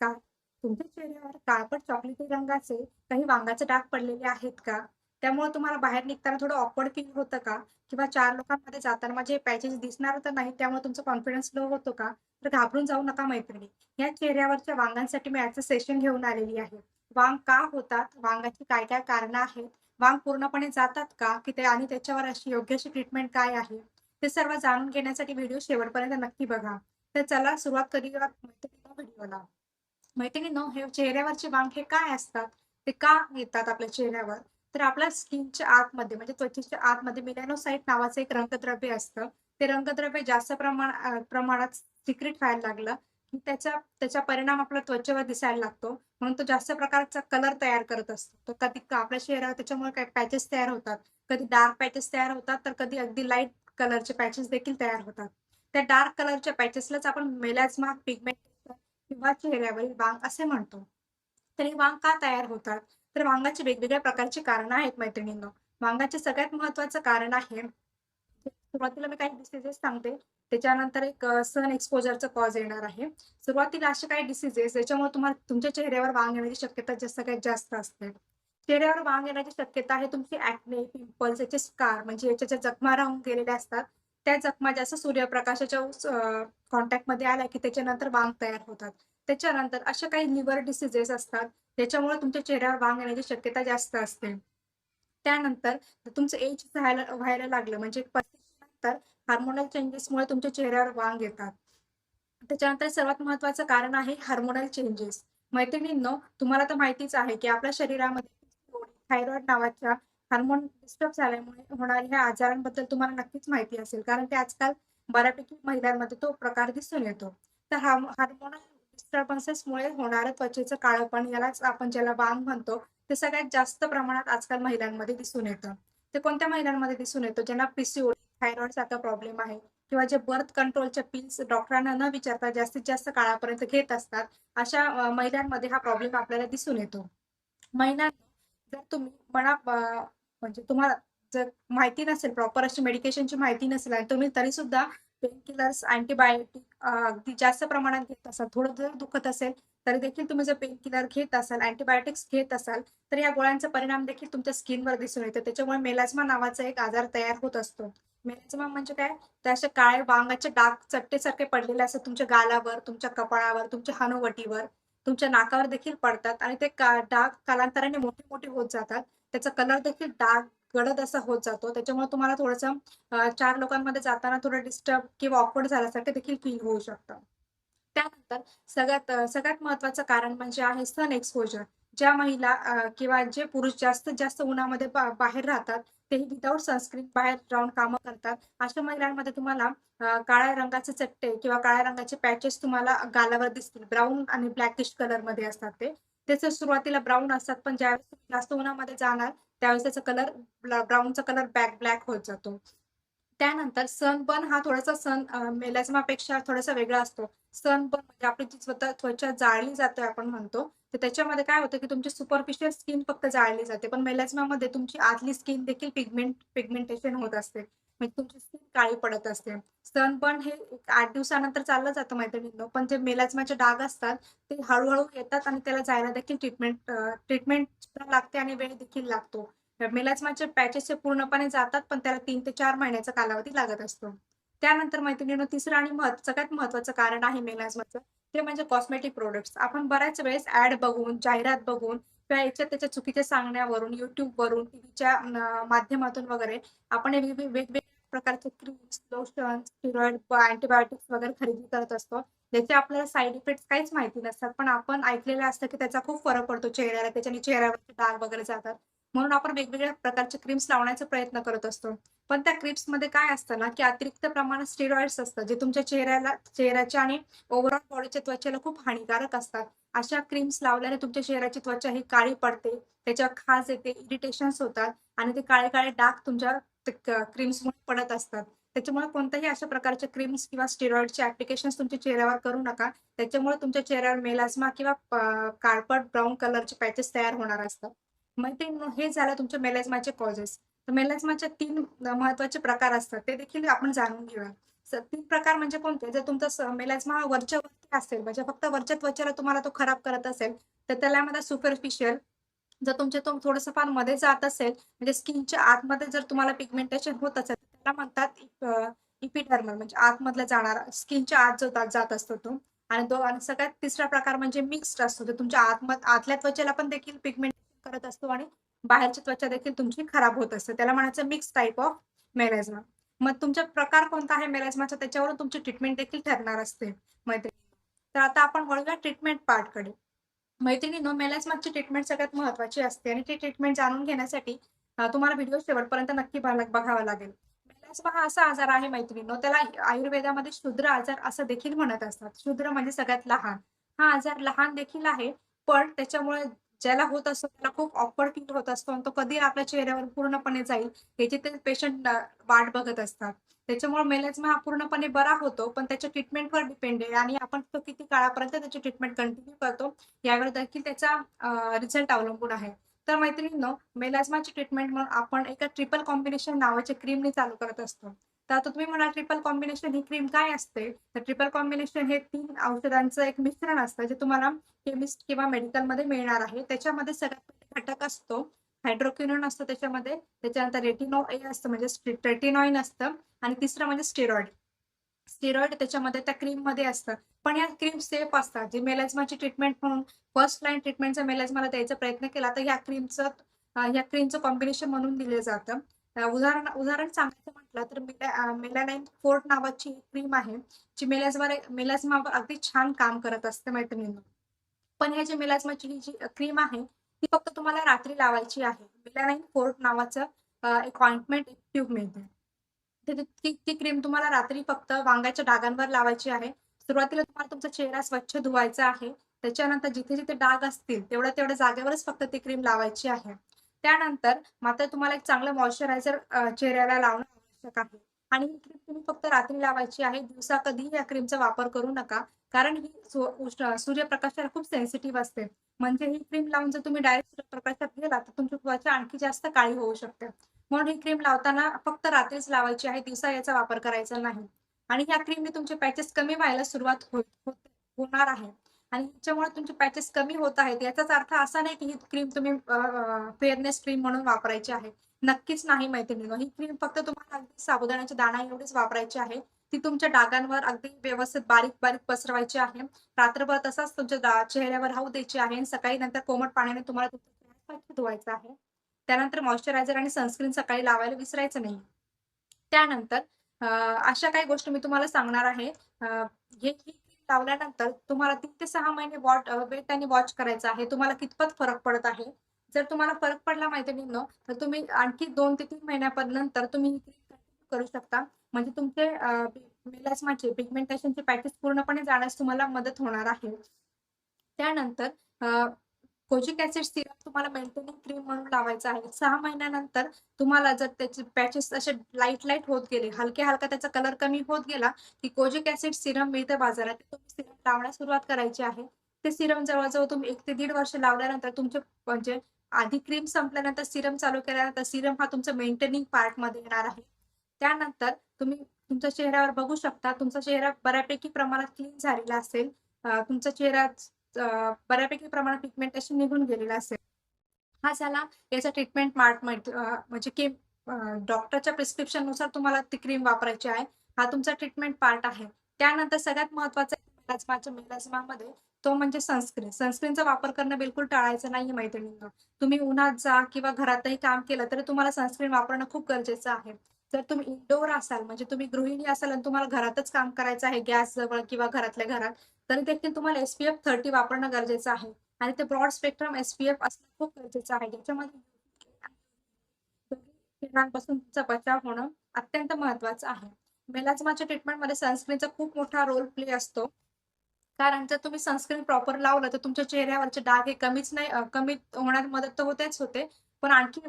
का तुमच्या चेहऱ्यावर काळपट चॉकलेटी रंगाचे काही वांगाचे डाग पडलेले आहेत का? त्यामुळे तुम्हाला बाहेर निघताना थोडं ऑकवर्ड फील होतं का? किंवा चार लोकांमध्ये जाताना माझे पॅचेस दिसणार तर नाही त्यामुळे तुमचा कॉन्फिडन्स लो होतो का? तर घाबरून जाऊ नका मैत्रिणी. या चेहऱ्यावरच्या वांगांसाठी मी आजचं सेशन घेऊन आलेली आहे. वांग का होतात? वांगाची काय काय कारणं आहेत? वांग पूर्णपणे जातात का? की ते आणि त्याच्यावर अशी योग्य अशी ट्रीटमेंट काय आहे? ते सर्व जाणून घेण्यासाठी व्हिडिओ शेवटपर्यंत नक्की बघा. तर चला सुरुवात करूया मैत्रिणीला व्हिडिओला मैत्रिणींनो हे चेहऱ्यावरचे वांग हे काय असतात? ते का येतात आपल्या चेहऱ्यावर? तर आपल्या स्किनच्या आतमध्ये म्हणजे त्वचेच्या आतमध्ये मिलॅनोसाईट नावाचं एक रंगद्रव्य असतं. ते रंगद्रव्य जास्त प्रमाण प्रमाणात सिक्रेट व्हायला लागलं. त्याचा त्याचा परिणाम आपल्या त्वचेवर दिसायला लागतो. म्हणून तो जास्त प्रकारचा कलर तयार करत असतो. तर कधी आपल्या चेहऱ्यावर त्याच्यामुळे काही पॅचेस तयार होतात. कधी डार्क पॅचेस तयार होतात. तर कधी अगदी लाइट कलरचे पॅचेस देखील तयार होतात. त्या डार्क कलरच्या पॅचेसलाच आपण मेलाझ्मा पिगमेंट किंवा चेहऱ्यावरील वांग असे म्हणतो. तर हे वांग का तयार होतात? तर वांगाची वेगवेगळ्या प्रकारची कारण आहेत मैत्रिणींनो. वांगाचे सगळ्यात महत्वाचं कारण आहे सुरुवातीला मी काही डिसिजेस सांगते. त्याच्यानंतर एक सन एक्सपोजरचं कॉज येणार आहे. सुरुवातीला असे काही डिसिजेस ज्याच्यामुळे तुम्हाला तुमच्या चेहऱ्यावर वांग येण्याची शक्यता जे सगळ्यात जास्त असते. चेहऱ्यावर वांग येण्याची शक्यता आहे तुमची ऍक्ने पिंपल्स याचे स्कार म्हणजे याच्या ज्या जखमा राहून गेलेल्या असतात त्या जखमा जास्त सूर्यप्रकाशाच्या कॉन्टॅक्टमध्ये आल्या की त्याच्यानंतर वांग तयार होतात. त्याच्यानंतर अशा काही लिव्हर डिसिजेस असतात ज्याच्यामुळे तुमच्या चेहऱ्यावर वांग येण्याची शक्यता जास्त असते. त्यानंतर तुमचं एज व्हायला व्हायला लागलं म्हणजे नंतर हार्मोनल चेंजेसमुळे तुमच्या चेहऱ्यावर वांग येतात. त्याच्यानंतर सर्वात महत्वाचं कारण आहे हार्मोनल चेंजेस मैत्रिणींनो तुम्हाला तर माहितीच आहे की आपल्या शरीरामध्ये थायरॉइड नावाच्या हार्मोन डिस्टर्ब झाल्यामुळे होणाऱ्या ह्या आजारांबद्दल तुम्हाला नक्कीच माहिती असेल. कारण ते आजकाल बऱ्यापैकी महिलांमध्ये तो प्रकार दिसून येतो. तर हा हार्मोनल डिस्टर्बन्सेसमुळे होणारं त्वचेचं काळपण यालाच आपण ज्याला बाम म्हणतो ते सगळ्यात जास्त प्रमाणात आजकाल महिलांमध्ये दिसून येतं. ते कोणत्या महिलांमध्ये दिसून येतं? ज्यांना पीसीओडी थायरॉइड सारखा प्रॉब्लेम आहे किंवा जे बर्थ कंट्रोलच्या पिल्स डॉक्टरांना न विचारता जास्तीत जास्त काळापर्यंत घेत असतात अशा महिलांमध्ये हा प्रॉब्लेम आपल्याला दिसून येतो. महिलांना जर तुम्ही मना म्हणजे तुम्हाला जर माहिती नसेल प्रॉपर अशी मेडिकेशनची माहिती नसेल आणि तुम्ही तरी सुद्धा पेन किलर्स अँटीबायोटिक अगदी जास्त प्रमाणात घेत असाल थोडं जर दुखत असेल तरी देखील तुम्ही जर पेन किलर घेत असाल अँटीबायोटिक्स घेत असाल तर या गोळ्यांचा परिणाम देखील तुमच्या स्किनवर दिसून येतो. त्याच्यामुळे मेलाझ्मा नावाचा एक आजार तयार होत असतो. मेलाझ्मा म्हणजे काय? त्या असे काळे वांगाच्या डाग चट्टेसारखे पडलेले असतात तुमच्या गालावर तुमच्या कपाळावर तुमच्या हनुवटीवर तुमच्या नाकावर देखील पडतात आणि ते का- डाग कालांतराने मोठे मोठे होत जातात. त्याचा कलर देखील डाग गडद असा होत जातो. त्याच्यामुळे तुम्हाला थोडंसं चार लोकांमध्ये जाताना थोडं डिस्टर्ब किंवा ऑकवर्ड झाल्यासारखं देखील फील होऊ शकतं. त्यानंतर सगळ्यात सगळ्यात महत्वाचं कारण म्हणजे आहे सन एक्सपोजर ज्या महिला किंवा जे पुरुष जास्तीत जास्त उन्हामध्ये बाहेर राहतात तेही विदाऊट सनस्क्रीन बाहेर राहून कामं करतात. अशा महिलांमध्ये तुम्हाला काळ्या रंगाचे चट्टे किंवा काळ्या रंगाचे पॅचेस तुम्हाला गालावर दिसतील. ब्राऊन आणि ब्लॅकिश कलरमध्ये असतात ते. त्याचे सुरुवातीला ब्राऊन असतात पण ज्यावेळेस जास्त उन्हामध्ये जाणार त्यावेळेस त्याचा कलर ब्राऊनचा कलर बॅक ब्लॅक होत जातो. त्यानंतर सनबर्न हा थोडासा सन मेलाझमापेक्षा थोडासा वेगळा असतो. सनबर्न म्हणजे आपली जी स्वतः त्वचा जाळली जाते आपण म्हणतो तर त्याच्यामध्ये काय होतं की तुमची सुपरफिशियल स्किन फक्त जाळली जाते पण मेलाझमामध्ये तुमची आतली स्किन देखील पिगमेंट पिगमेंटेशन होत असते. म्हणजे तुमची स्किन काळी पडत असते. सनबर्न हे आठ दिवसानंतर चाललं जातं मैत्रिणींनो. पण जे मेलाझमाचे डाग असतात ते हळूहळू येतात आणि त्याला जायला देखील ट्रीटमेंट ट्रीटमेंट लागते आणि वेळ देखील लागतो. मेलाझमाचे पॅचेस हे पूर्णपणे जातात पण त्याला तीन ते चार महिन्याचा कालावधी लागत असतो. त्यानंतर मैत्रिणींनो तिसरं आणि महत्त्व सगळ्यात महत्वाचं कारण आहे मेलाझमाचं ते म्हणजे कॉस्मेटिक प्रोडक्ट्स आपण बऱ्याच वेळेस ऍड बघून जाहिरात बघून किंवा याच्या त्याच्या चुकीच्या सांगण्यावरून युट्यूबवरून टीव्हीच्या माध्यमातून वगैरे आपण वेगवेगळ्या प्रकारचे क्रीम्स लोशन स्टिरॉइड अँटीबायोटिक्स वगैरे खरेदी करत असतो. ज्याचे आपल्याला साईड इफेक्ट काहीच माहिती नसतात. पण आपण ऐकलेलं असतं की त्याचा खूप फरक पडतो चेहऱ्याला त्याच्याने चेहऱ्यावरचे डाग वगैरे जातात. म्हणून आपण वेगवेगळ्या प्रकारचे क्रीम्स लावण्याचा प्रयत्न करत असतो. पण त्या क्रीम्समध्ये काय असतं ना की अतिरिक्त प्रमाणात स्टेरॉइड्स असतात जे तुमच्या चेहऱ्याला चेहऱ्याच्या आणि ओव्हरऑल बॉडीच्या त्वचेला खूप हानिकारक असतात. अशा क्रीम्स लावल्याने तुमच्या चेहऱ्याची त्वचा ही काळी पडते. त्याच्यावर खाज येते इरिटेशन्स होतात आणि ते काळे काळे डाग तुमच्या क्रीम्समुळे पडत असतात. त्याच्यामुळे कोणत्याही अशा प्रकारचे क्रीम्स किंवा स्टेरॉइडचे ऍप्लिकेशन तुमच्या चेहऱ्यावर करू नका. त्याच्यामुळे तुमच्या चेहऱ्यावर मेलास्मा किंवा काळपट ब्राऊन कलरचे पॅचेस तयार होणार असतात. मग ते हे झालं तुमच्या मेलाझमाचे कॉजेस तर मेलाझमाचे तीन महत्त्वाचे प्रकार असतात. ते देखील आपण जाणून घेऊया. तीन प्रकार म्हणजे कोणते? जर तुमचा मेलाझ्मा वरच्या वरती असेल म्हणजे फक्त वरच्या त्वचेला तुम्हाला तो खराब करत असेल तर त्याला सुपरफिशियल जर तुमचे तो थोडंसं फारमध्ये जात असेल म्हणजे स्किनच्या आतमध्ये जर तुम्हाला पिगमेंटेशन होत असेल तर त्याला म्हणतात इपिडर्मल म्हणजे आतमधला जाणारा स्किनच्या आत जो जात- असतो तो. आणि दो आणि सगळ्यात तिसरा प्रकार म्हणजे मिक्स्ड असतो तो तुमच्या आतमध आतल्या त्वचेला पण देखील पिगमेंटेशन करत असतो आणि बाहेरची त्वचा देखील तुमची खराब होत असते. त्याला म्हणायचं मिक्स टाईप ऑफ मेलेझमा मग तुमचा प्रकार कोणता आहे मेलेझमाचा त्याच्यावरून तुमची ट्रीटमेंट देखील ठरणार असते मैत्रिणी. तर आता आपण वळूया ट्रीटमेंट पार्टकडे मैत्रिणीनो मेलेझमाची ट्रीटमेंट सगळ्यात महत्वाची असते आणि ती ट्रीटमेंट जाणून घेण्यासाठी तुम्हाला व्हिडिओ शेवटपर्यंत नक्की बघावा लागेल. मेलास्मा हा असा आजार आहे मैत्रिणीनो त्याला आयुर्वेदामध्ये शूद्र आजार असं देखील म्हणत असतात. शूद्र म्हणजे सगळ्यात लहान. हा आजार लहान देखील आहे पण त्याच्यामुळे ज्याला होत असतो त्याला खूप ऑकवर्ड फील होत असतो आणि तो कधी आपल्या चेहऱ्यावर पूर्णपणे जाईल याची ते पेशंट वाट बघत असतात. त्याच्यामुळे मेलेझमा हा पूर्णपणे बरा होतो पण त्याच्या ट्रीटमेंटवर डिपेंड आहे आणि आपण तो किती काळापर्यंत त्याची ट्रीटमेंट कंटिन्यू करतो यावर देखील त्याचा रिझल्ट अवलंबून आहे. तर मैत्रिणींनो मेलाझमाची ट्रीटमेंट म्हणून आपण एका ट्रिपल कॉम्बिनेशन नावाच्या क्रीमने चालू करत असतो. तर आता तुम्ही म्हणा ट्रिपल कॉम्बिनेशन ही क्रीम काय असते? तर ट्रिपल कॉम्बिनेशन हे तीन औषधांचं एक मिश्रण असतं जे तुम्हाला केमिस्ट किंवा मेडिकलमध्ये मिळणार आहे. त्याच्यामध्ये सगळ्यात घटक असतो. हायड्रोक्युनॉन असतो त्याच्यामध्ये. त्याच्यानंतर रेटिनो ए असतं म्हणजे रेटिनॉइन असतं. आणि तिसरं म्हणजे स्टेरॉइड स्टेरॉइड त्याच्यामध्ये त्या क्रीममध्ये असतं. पण या क्रीम सेफ असतात. जे मेलेजमाची ट्रीटमेंट म्हणून फर्स्ट लाईन ट्रीटमेंटचा मेलेझमाला द्यायचा प्रयत्न केला तर ह्या क्रीमचं ह्या क्रीमचं कॉम्बिनेशन म्हणून दिलं जातं. उदाहरण उदाहरण सांगायचं म्हटलं तर मेला मेलानाईन फोर्ट नावाची क्रीम आहे जी मेलाझमावर मेलाझमावर अगदी छान काम करत असते मैत्रिणींना. पण ह्या जी मेलाझमाची ही जी क्रीम आहे ती फक्त तुम्हाला रात्री लावायची आहे. मेलानाईन फोर्ट नावाचं एक ऑइंटमेंट एक ट्यूब मिळते. ती ती क्रीम तुम्हाला रात्री फक्त वांग्याच्या डागांवर लावायची आहे. सुरुवातीला तुम्हाला तुमचा चेहरा स्वच्छ धुवायचा आहे. त्याच्यानंतर जिथे जिथे डाग असतील तेवढ्या तेवढ्या जागेवरच फक्त ती क्रीम लावायची आहे. त्यानंतर मात्र तुम्हाला एक चांगलं मॉइश्चरायझर चेहऱ्याला लावणं आवश्यक आहे. आणि ही क्रीम तुम्ही फक्त रात्री लावायची आहे. दिवसा कधीही या क्रीमचा वापर करू नका. कारण ही सूर्यप्रकाशाला खूप सेन्सिटिव्ह असते. म्हणजे ही क्रीम लावून जर तुम्ही डायरेक्ट सूर्यप्रकाशात गेला तर तुमची त्वचा आणखी जास्त काळी होऊ शकते. म्हणून ही क्रीम लावताना फक्त रात्रीच लावायची आहे. दिवसा याचा वापर करायचा नाही. आणि ह्या क्रीमने तुमचे पॅचेस कमी व्हायला सुरुवात होणार आहे. आणि ह्याच्यामुळे तुमचे पॅचेस कमी होत आहेत. याचाच अर्थ असा नाही की ही क्रीम तुम्ही फेअरनेस क्रीम म्हणून वापरायची आहे. नक्कीच नाही मैत्रिणीनो. ही क्रीम फक्त तुम्हाला अगदी साबुदाण्याच्या दाणा एवढीच वापरायची आहे. ती तुमच्या डागांवर अगदी व्यवस्थित बारीक बारीक पसरवायची आहे. रात्रभर तसाच तुमच्या चेहऱ्यावर राहू द्यायची आहे आणि सकाळी नंतर कोमट पाण्याने तुम्हाला तुमचा धुवायचा आहे. त्यानंतर मॉइश्चरायझर आणि सनस्क्रीन सकाळी लावायला विसरायचं नाही. त्यानंतर अशा काही गोष्टी मी तुम्हाला सांगणार आहे. हे लावल्यानंतर तुम्हाला तीन ते सहा महिने वॉट वेट वॉच करायचं आहे. तुम्हाला कितपत फरक पडत आहे? जर तुम्हाला फरक पडला मैत्रिणींनो तर तुम्ही आणखी दोन ते तीन महिन्यापर्यंत तुम्ही कंटिन्यू करू शकता. म्हणजे तुमचे मेलास्माचे पिगमेंटेशनचे पॅकेज पूर्णपणे जाण्यास तुम्हाला मदत होणार आहे. त्यानंतर कोजिक ऍसिड सिरप तुम्हाला मेंटेनिंग क्रीम म्हणून लावायचा आहे. सहा महिन्यानंतर तुम्हाला जर त्याचे पॅचेस असे लाइट लाइट होत गेले हलके हलका त्याचा कलर कमी होत गेला की कोजिक ऍसिड सिरम मिळते बाजारात. तुम्ही सिरम लावण्यास सुरुवात करायची आहे. ते सिरम जवळजवळ तुम्ही एक ते दीड वर्ष लावल्यानंतर तुमचे म्हणजे आधी क्रीम संपल्यानंतर सिरम चालू केल्यानंतर सिरम हा तुमचा मेंटेनिंग पार्टमध्ये येणार आहे. त्यानंतर तुम्ही तुमच्या चेहऱ्यावर बघू शकता तुमचा चेहरा बऱ्यापैकी प्रमाणात क्लीन झालेला असेल. तुमचा चेहरा बऱ्यापैकी प्रमाणात पिगमेंटेशन निघून गेलेलं असेल. हा झाला. याचा ट्रीटमेंट मार्ट म्हणजे की डॉक्टरच्या प्रिस्क्रिप्शननुसार तुम्हाला ती क्रीम वापरायची आहे. हा तुमचा ट्रीटमेंट पार्ट आहे. त्यानंतर सगळ्यात महत्त्वाचा मेलाझमाच्या मेलाझमामध्ये तो म्हणजे सनस्क्रीन सनस्क्रीनचा वापर करणं बिलकुल टाळायचं नाही मैत्रिणींना. तुम्ही उन्हात जा किंवा घरातही काम केलं तरी तुम्हाला सनस्क्रीन वापरणं खूप गरजेचं आहे. जर तुम्ही इनडोअर असाल म्हणजे तुम्ही गृहिणी असाल आणि तुम्हाला घरातच काम करायचं आहे गॅस जवळ किंवा घरातल्या घरात तरी देखील तुम्हाला एसपीएफ थर्टी वापरणं गरजेचं आहे. आणि ते ब्रॉड स्पेक्ट्रम एसपीएफ असणं खूप गरजेचं आहे. ज्याच्यामध्ये किरणांपासून तुमचा बचाव होणं अत्यंत महत्वाचं आहे. मेलाझमाच्या ट्रीटमेंटमध्ये सनस्क्रीनचा खूप मोठा रोल प्ले असतो. कारण जर तुम्ही सनस्क्रीन प्रॉपर लावलं तर तुमच्या चेहऱ्यावरचे डाग हे कमीच नाही कमी होण्यात मदत तर होतेच होते. पण आणखी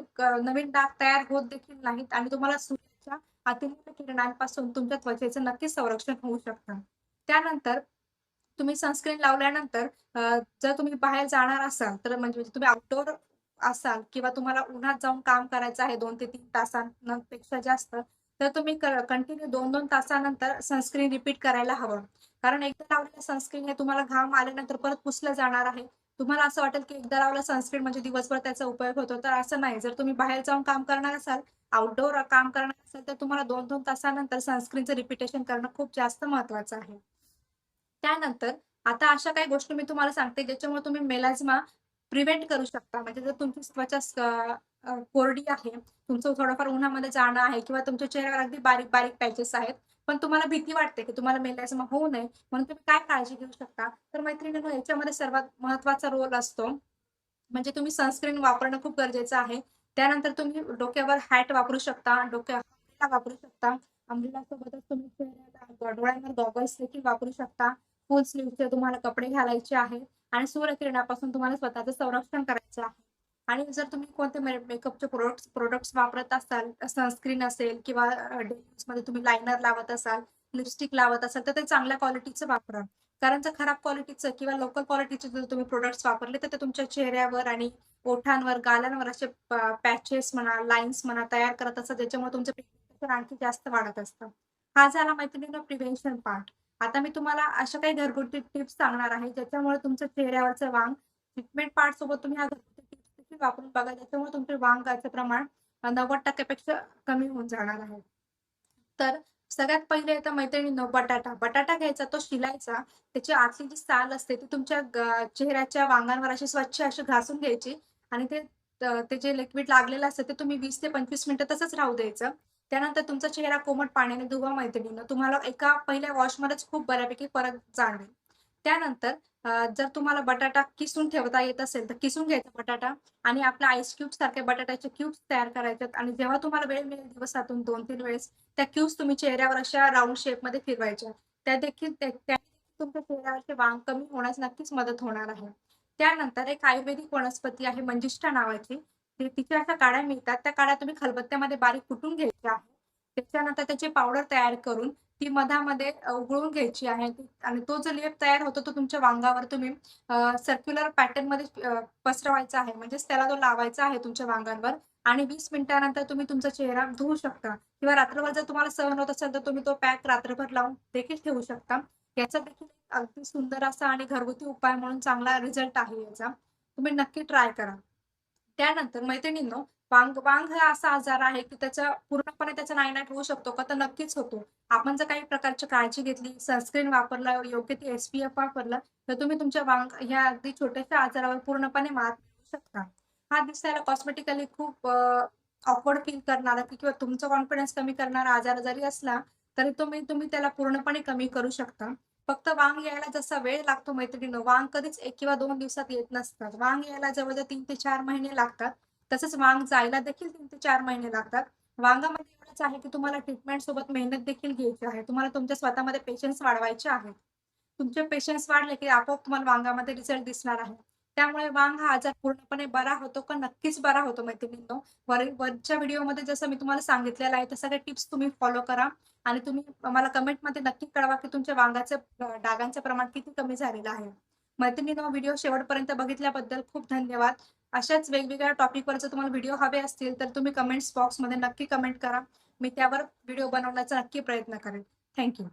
नवीन डाग तयार होत देखील नाहीत आणि तुम्हाला सूर्याच्या अतिरिक्त किरणांपासून तुमच्या त्वचेचं नक्कीच संरक्षण होऊ शकतं. त्यानंतर तुम्ही सनस्क्रीन लावल्यानंतर जर तुम्ही बाहेर जाणार असाल तर म्हणजे, म्हणजे तुम्ही आउटडोअर असाल किंवा तुम्हाला उन्हात जाऊन काम करायचं आहे दोन ते तीन तासांपेक्षा जास्त तर तुम्ही कंटिन्यू दोन दोन तासानंतर सनस्क्रीन रिपीट करायला हवं. कारण एकदा लावलेलं सनस्क्रीन हे तुम्हाला घाम आल्यानंतर परत पुसलं जाणार आहे. तुम्हाला असं वाटेल की एकदा लावलं सनस्क्रीन म्हणजे दिवसभर त्याचा उपयोग होतो. तर असं नाही. जर तुम्ही बाहेर जाऊन काम करणार असाल आउटडोर काम करणार असाल तर तुम्हाला दोन दोन तासानंतर सनस्क्रीनचं रिपिटेशन करणं खूप जास्त महत्वाचं आहे. त्यानंतर आता अशा काही गोष्टी मी तुम्हाला सांगते ज्याच्यामुळे तुम्ही मेलाझमा प्रिव्हेंट करू शकता. म्हणजे जर तुमची त्वचा कोरडी आहे तुमचं थोडंफार उन्हामध्ये जाणं आहे किंवा तुमच्या चेहऱ्यावर अगदी बारीक बारीक पॅचेस आहेत पण तुम्हाला भीती वाटते की तुम्हाला मेलाझमा होऊ नये म्हणून तुम्ही काय काळजी घेऊ शकता? तर मैत्रिणींनो याच्यामध्ये सर्वात महत्त्वाचा रोल असतो म्हणजे तुम्ही सनस्क्रीन वापरणं खूप गरजेचं आहे. त्यानंतर तुम्ही डोक्यावर हॅट वापरू शकता डोक्या वापरू शकता अम्ब्रेला सोबतच तुम्ही चेहऱ्याला डोळ्यांवर गॉगल्स देखील वापरू शकता. फुल स्लीवचे तुम्हाला कपडे घालायचे आहेत आणि सूर्यकिरणापासून तुम्हाला स्वतःचं संरक्षण करायचं आहे. आणि जर तुम्ही कोणते मेकअपचे प्रोडक्ट प्रोडक्ट्स वापरत असाल सनस्क्रीन असेल किंवा डेली मध्ये तुम्ही लायनर लावत असाल लिपस्टिक लावत असाल तर ते चांगल्या क्वालिटीचं वापरा. कारण जर खराब क्वालिटीचं किंवा लोकल क्वालिटीचे जर तुम्ही प्रोडक्ट्स वापरले तर ते तुमच्या चेहऱ्यावर आणि ओठांवर गाल्यांवर असे पॅचेस म्हणा लाईन्स म्हणा तयार करत असतात. ज्याच्यामुळे तुमचं आणखी जास्त वाढत असतं. हा झाला मैत्रिणींनो प्रिव्हेन्शन पार्ट आता मी तुम्हाला अशा काही घरगुती टिप्स सांगणार आहे ज्याच्यामुळे तुमच्या चेहऱ्यावरचं वांग ट्रीटमेंट पार्ट सोबत तुम्ही ह्या घरगुती टिप्स देखील वापरून बघा ज्याच्यामुळे तुमचे वांगाचं प्रमाण नव्वद टक्क्यापेक्षा कमी होऊन जाणार आहे. तर सगळ्यात पहिले येतं मैत्रिणींनो बटाटा. बटाटा घ्यायचा तो शिलायचा. त्याची आतली जी साल असते ती तुमच्या चेहऱ्याच्या वांगांवर अशी स्वच्छ अशी घासून घ्यायची आणि ते ते जे लिक्विड लागलेलं असतं ते तुम्ही वीस ते पंचवीस मिनिटं तसंच राहू द्यायचं. त्यानंतर तुमचा चेहरा कोमट पाण्याने धुवा मैत्रिणीनं. तुम्हाला एका पहिल्या वॉशमध्येच खूप बऱ्यापैकी फरक जाणवेल. त्यानंतर जर तुम्हाला बटाटा किसून ठेवता येत असेल तर किसून घ्यायचा बटाटा आणि आपल्या आईस क्यूब सारख्या बटाट्याचे क्यूब्स तयार करायचे आणि जेव्हा तुम्हाला वेळ मिळेल दिवसातून दोन तीन वेळेस त्या क्यूब्स तुम्ही चेहऱ्यावर अशा राऊंड शेपमध्ये फिरवायच्या. त्या देखील तुमच्या चेहऱ्यावरचे वांग कमी होण्यास नक्कीच मदत होणार आहे. त्यानंतर एक आयुर्वेदिक वनस्पती आहे मंजिष्ठा नावाची. म्हणजे तिच्या अशा काड्या मिळतात. त्या काड्या तुम्ही खलबत्त्यामध्ये बारीक कुटून घ्यायच्या आहे त्याच्यानंतर त्याची पावडर तयार करून ती मधामध्ये उगळून उघळून घ्यायची आहे. आणि तो जो लेप तयार होतो तो तुमच्या वांगावर तुम्ही सर्क्युलर पॅटर्नमध्ये पसरवायचा आहे. म्हणजेच त्याला तो लावायचा आहे तुमच्या वांगांवर. आणि वीस मिनिटानंतर तुम्ही तुमचा चेहरा धुवू शकता. किंवा रात्रभर जर तुम्हाला सहन होत असेल तर तुम्ही तो पॅक रात्रभर लावून देखील ठेवू शकता. याचा देखील अगदी सुंदर असा आणि घरगुती उपाय म्हणून चांगला रिझल्ट आहे याचा. तुम्ही नक्की ट्राय करा. त्यानंतर मैत्रिणींनो वांग वांग हा असा आजार आहे की त्याचा पूर्णपणे त्याचा नायनाट होऊ शकतो का तर नक्कीच होतो. आपण जर काही प्रकारची काळजी घेतली सनस्क्रीन वापरलं योग्य ते एसपीएफ वापरलं तर तुम्ही तुमच्या वांग ह्या अगदी छोट्याशा आजारावर पूर्णपणे मात मिळवू शकता. हा दिसायला कॉस्मेटिकली खूप ऑकवर्ड फील करणारा किंवा तुमचा कॉन्फिडन्स कमी करणारा आजार जरी असला तरी तुम्ही तुम्ही त्याला पूर्णपणे कमी करू शकता. फक्त वांग यायला जसा वेळ लागतो मैत्रिणीनं वांग कधीच एक किंवा दोन दिवसात येत नसतात वांग यायला जवळजवळ तीन ते चार महिने लागतात. तसंच वांग जायला देखील तीन ते चार महिने लागतात. वांगामध्ये एवढंच आहे की तुम्हाला ट्रीटमेंट सोबत मेहनत देखील घ्यायची आहे. तुम्हाला तुमच्या स्वतःमध्ये पेशन्स वाढवायचे आहेत तुमचे पेशन्स वाढले की आपोआप तुम्हाला वांगामध्ये रिझल्ट दिसणार आहे. त्यामुळे वांग हा आजार पूर्णपणे बरा होतो का? नक्कीच बरा होतो मैत्रिणींनो. वर वरच्या व्हिडिओमध्ये जसं मी तुम्हाला सांगितलेलं आहे त्या सगळ्या टिप्स तुम्ही फॉलो करा. आणि तुम्ही मला कमेंटमध्ये नक्की कळवा की तुमच्या वांगाचं डागांचे डागांचं प्रमाण किती कमी झालेलं आहे. मैत्रिणींनो व्हिडिओ शेवटपर्यंत बघितल्याबद्दल खूप धन्यवाद. अशाच वेगवेगळ्या टॉपिकवर जर तुम्हाला व्हिडिओ हवे असतील तर तुम्ही कमेंट्स बॉक्समध्ये नक्की कमेंट करा. मी त्यावर व्हिडिओ बनवण्याचा नक्की प्रयत्न करेन. थँक्यू